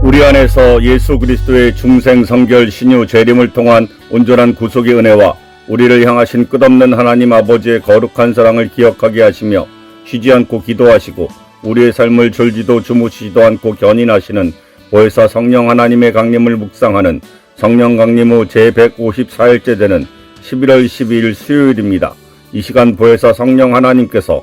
우리 안에서 예수 그리스도의 중생 성결 신유 재림을 통한 온전한 구속의 은혜와 우리를 향하신 끝없는 하나님 아버지의 거룩한 사랑을 기억하게 하시며 쉬지 않고 기도하시고 우리의 삶을 졸지도 주무시지도 않고 견인하시는 보혜사 성령 하나님의 강림을 묵상하는 성령 강림 후 제154일째 되는 11월 12일 수요일입니다. 이 시간 보혜사 성령 하나님께서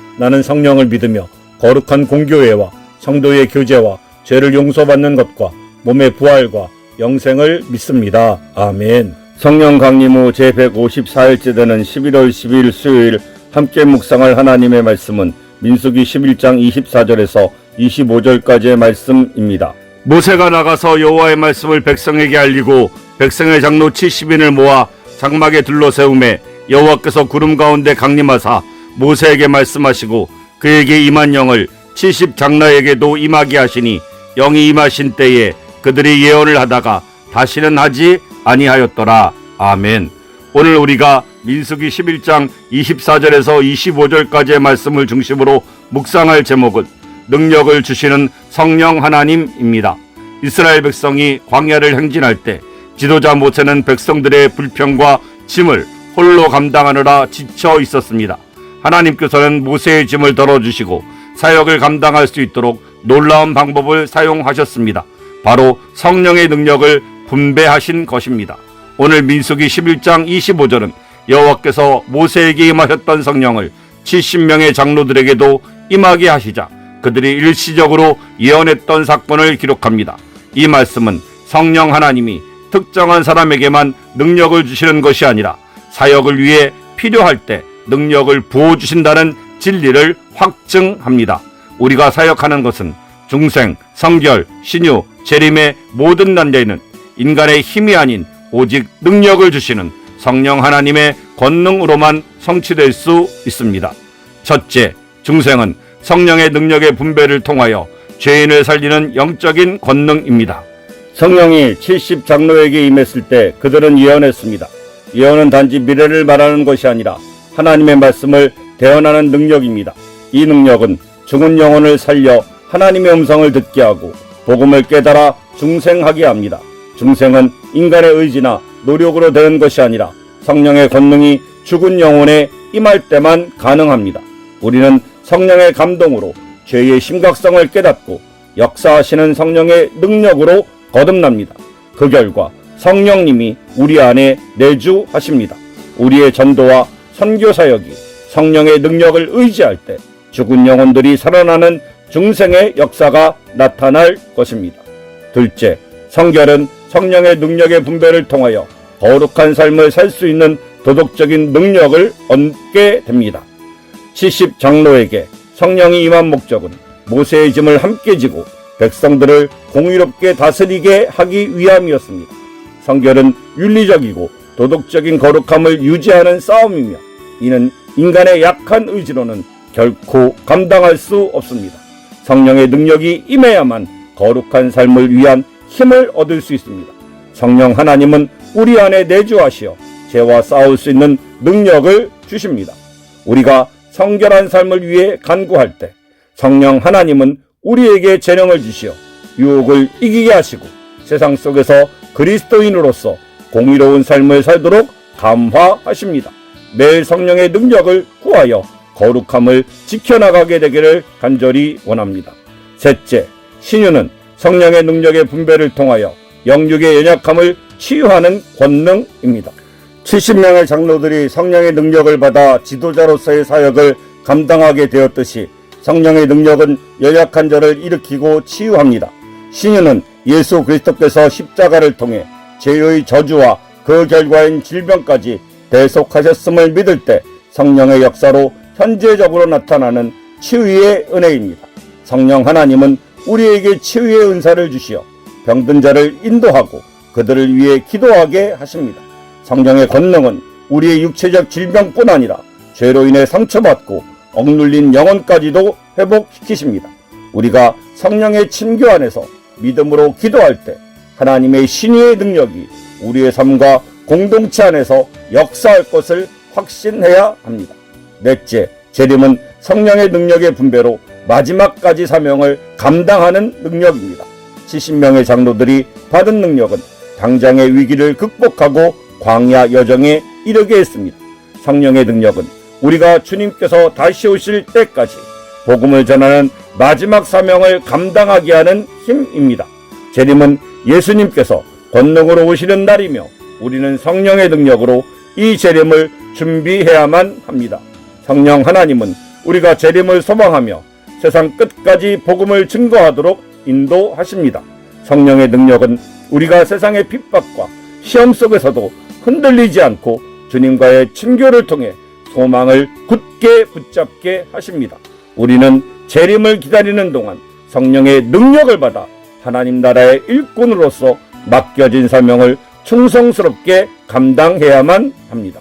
나는 성령을 믿으며 거룩한 공교회와 성도의 교제와 죄를 용서받는 것과 몸의 부활과 영생을 믿습니다. 아멘. 성령 강림 후 제154일째 되는 11월 12일 수요일 함께 묵상할 하나님의 말씀은 민수기 11장 24절에서 25절까지의 말씀입니다. 모세가 나가서 여호와의 말씀을 백성에게 알리고 백성의 장로 70인을 모아 장막에 둘러 세우매 여호와께서 구름 가운데 강림하사 모세에게 말씀하시고 그에게 임한 영을 70 장로에게도 임하게 하시니 영이 임하신 때에 그들이 예언을 하다가 다시는 하지 아니하였더라. 아멘. 오늘 우리가 민수기 11장 24절에서 25절까지의 말씀을 중심으로 묵상할 제목은 능력을 주시는 성령 하나님입니다. 이스라엘 백성이 광야를 행진할 때 지도자 모세는 백성들의 불평과 짐을 홀로 감당하느라 지쳐 있었습니다. 하나님께서는 모세의 짐을 덜어주시고 사역을 감당할 수 있도록 놀라운 방법을 사용하셨습니다. 바로 성령의 능력을 분배하신 것입니다. 오늘 민수기 11장 25절은 여호와께서 모세에게 임하셨던 성령을 70명의 장로들에게도 임하게 하시자 그들이 일시적으로 예언했던 사건을 기록합니다. 이 말씀은 성령 하나님이 특정한 사람에게만 능력을 주시는 것이 아니라 사역을 위해 필요할 때 능력을 부어 주신다는 진리를 확증합니다. 우리가 사역하는 것은 중생, 성결, 신유, 재림의 모든 단계는 인간의 힘이 아닌 오직 능력을 주시는 성령 하나님의 권능으로만 성취될 수 있습니다. 첫째, 중생은 성령의 능력의 분배를 통하여 죄인을 살리는 영적인 권능입니다. 성령이 70 장로에게 임했을 때 그들은 예언했습니다. 예언은 단지 미래를 말하는 것이 아니라 하나님의 말씀을 대언하는 능력입니다. 이 능력은 죽은 영혼을 살려 하나님의 음성을 듣게 하고 복음을 깨달아 중생하게 합니다. 중생은 인간의 의지나 노력으로 되는 것이 아니라 성령의 권능이 죽은 영혼에 임할 때만 가능합니다. 우리는 성령의 감동으로 죄의 심각성을 깨닫고 역사하시는 성령의 능력으로 거듭납니다. 그 결과 성령님이 우리 안에 내주하십니다. 우리의 전도와 선교 사역이 성령의 능력을 의지할 때 죽은 영혼들이 살아나는 중생의 역사가 나타날 것입니다. 둘째, 성결은 성령의 능력의 분배를 통하여 거룩한 삶을 살 수 있는 도덕적인 능력을 얻게 됩니다. 70 장로에게 성령이 임한 목적은 모세의 짐을 함께 지고 백성들을 공의롭게 다스리게 하기 위함이었습니다. 성결은 윤리적이고 도덕적인 거룩함을 유지하는 싸움이며 이는 인간의 약한 의지로는 결코 감당할 수 없습니다. 성령의 능력이 임해야만 거룩한 삶을 위한 힘을 얻을 수 있습니다. 성령 하나님은 우리 안에 내주하시어 죄와 싸울 수 있는 능력을 주십니다. 우리가 성결한 삶을 위해 간구할 때 성령 하나님은 우리에게 재능을 주시어 유혹을 이기게 하시고 세상 속에서 그리스도인으로서 공의로운 삶을 살도록 감화하십니다. 매일 성령의 능력을 구하여 거룩함을 지켜나가게 되기를 간절히 원합니다. 셋째, 신유는 성령의 능력의 분배를 통하여 영육의 연약함을 치유하는 권능입니다. 70명의 장로들이 성령의 능력을 받아 지도자로서의 사역을 감당하게 되었듯이 성령의 능력은 연약한 자를 일으키고 치유합니다. 신유는 예수 그리스도께서 십자가를 통해 죄의 저주와 그 결과인 질병까지 대속하셨음을 믿을 때 성령의 역사로 현재적으로 나타나는 치유의 은혜입니다. 성령 하나님은 우리에게 치유의 은사를 주시어 병든 자를 인도하고 그들을 위해 기도하게 하십니다. 성령의 권능은 우리의 육체적 질병뿐 아니라 죄로 인해 상처받고 억눌린 영혼까지도 회복시키십니다. 우리가 성령의 침교 안에서 믿음으로 기도할 때 하나님의 신유의 능력이 우리의 삶과 공동체 안에서 역사할 것을 확신해야 합니다. 넷째, 재림은 성령의 능력의 분배로 마지막까지 사명을 감당하는 능력입니다. 70명의 장로들이 받은 능력은 당장의 위기를 극복하고 광야 여정에 이르게 했습니다. 성령의 능력은 우리가 주님께서 다시 오실 때까지 복음을 전하는 마지막 사명을 감당하게 하는 힘입니다. 재림은 예수님께서 권능으로 오시는 날이며 우리는 성령의 능력으로 이 재림을 준비해야만 합니다. 성령 하나님은 우리가 재림을 소망하며 세상 끝까지 복음을 증거하도록 인도하십니다. 성령의 능력은 우리가 세상의 핍박과 시험 속에서도 흔들리지 않고 주님과의 친교를 통해 소망을 굳게 붙잡게 하십니다. 우리는 재림을 기다리는 동안 성령의 능력을 받아 하나님 나라의 일꾼으로서 맡겨진 사명을 충성스럽게 감당해야만 합니다.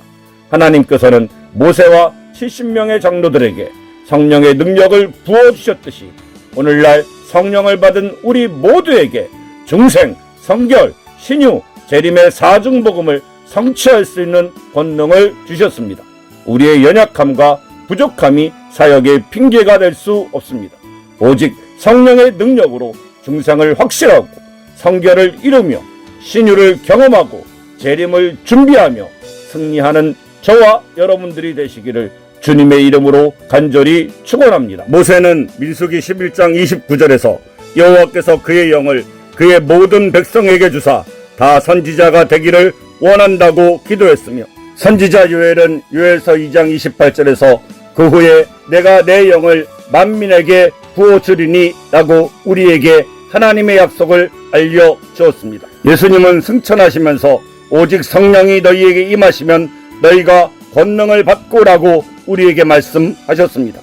하나님께서는 모세와 70명의 장로들에게 성령의 능력을 부어주셨듯이 오늘날 성령을 받은 우리 모두에게 중생, 성결, 신유, 재림의 사중복음을 성취할 수 있는 권능을 주셨습니다. 우리의 연약함과 부족함이 사역의 핑계가 될 수 없습니다. 오직 성령의 능력으로 중생을 확실하고 성결을 이루며 신유를 경험하고 재림을 준비하며 승리하는 저와 여러분들이 되시기를 주님의 이름으로 간절히 축원합니다. 모세는 민수기 11장 29절에서 여호와께서 그의 영을 그의 모든 백성에게 주사 다 선지자가 되기를 원한다고 기도했으며 선지자 요엘은 요엘서 2장 28절에서 그 후에 내가 내 영을 만민에게 부어 주리니 라고 우리에게 하나님의 약속을 알려 주었습니다. 예수님은 승천하시면서 오직 성령이 너희에게 임하시면 너희가 권능을 받고라고 우리에게 말씀하셨습니다.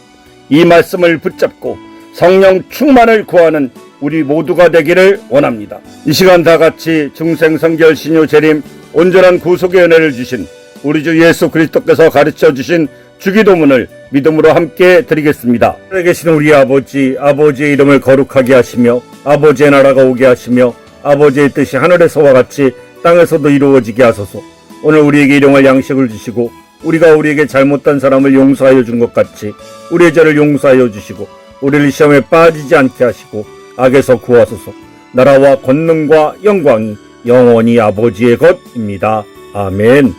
이 말씀을 붙잡고 성령 충만을 구하는 우리 모두가 되기를 원합니다. 이 시간 다 같이 중생 성결 신유 재림 온전한 구속의 은혜를 주신 우리 주 예수 그리스도께서 가르쳐 주신 주기도문을 믿음으로 함께 드리겠습니다. 하늘에 계신 우리 아버지, 아버지의 이름을 거룩하게 하시며 아버지의 나라가 오게 하시며 아버지의 뜻이 하늘에서와 같이 땅에서도 이루어지게 하소서. 오늘 우리에게 일용할 양식을 주시고 우리가 우리에게 잘못한 사람을 용서하여 준 것 같이 우리의 죄를 용서하여 주시고 우리를 시험에 빠지지 않게 하시고 악에서 구하소서. 나라와 권능과 영광이 영원히 아버지의 것입니다. 아멘.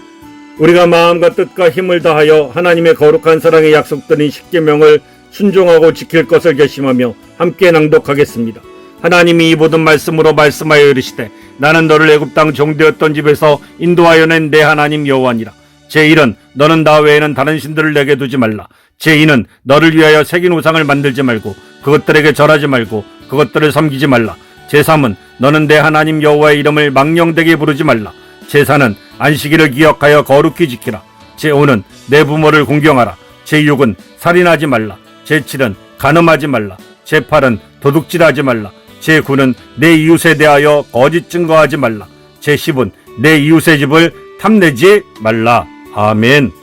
우리가 마음과 뜻과 힘을 다하여 하나님의 거룩한 사랑의 약속드린 십계명을 순종하고 지킬 것을 결심하며 함께 낭독하겠습니다. 하나님이 이 모든 말씀으로 말씀하여 이르시되 나는 너를 애굽 땅 종되었던 집에서 인도하여 낸 내 하나님 여호와니라. 제1은 너는 나 외에는 다른 신들을 내게 두지 말라. 제2는 너를 위하여 새긴 우상을 만들지 말고 그것들에게 절하지 말고 그것들을 섬기지 말라. 제3은 너는 내 하나님 여호와의 이름을 망령되게 부르지 말라. 제4는 안식일을 기억하여 거룩히 지키라. 제5는 내 부모를 공경하라. 제6은 살인하지 말라. 제7은 간음하지 말라. 제8은 도둑질하지 말라. 제9는 내 이웃에 대하여 거짓 증거하지 말라. 제10은 내 이웃의 집을 탐내지 말라. 아멘.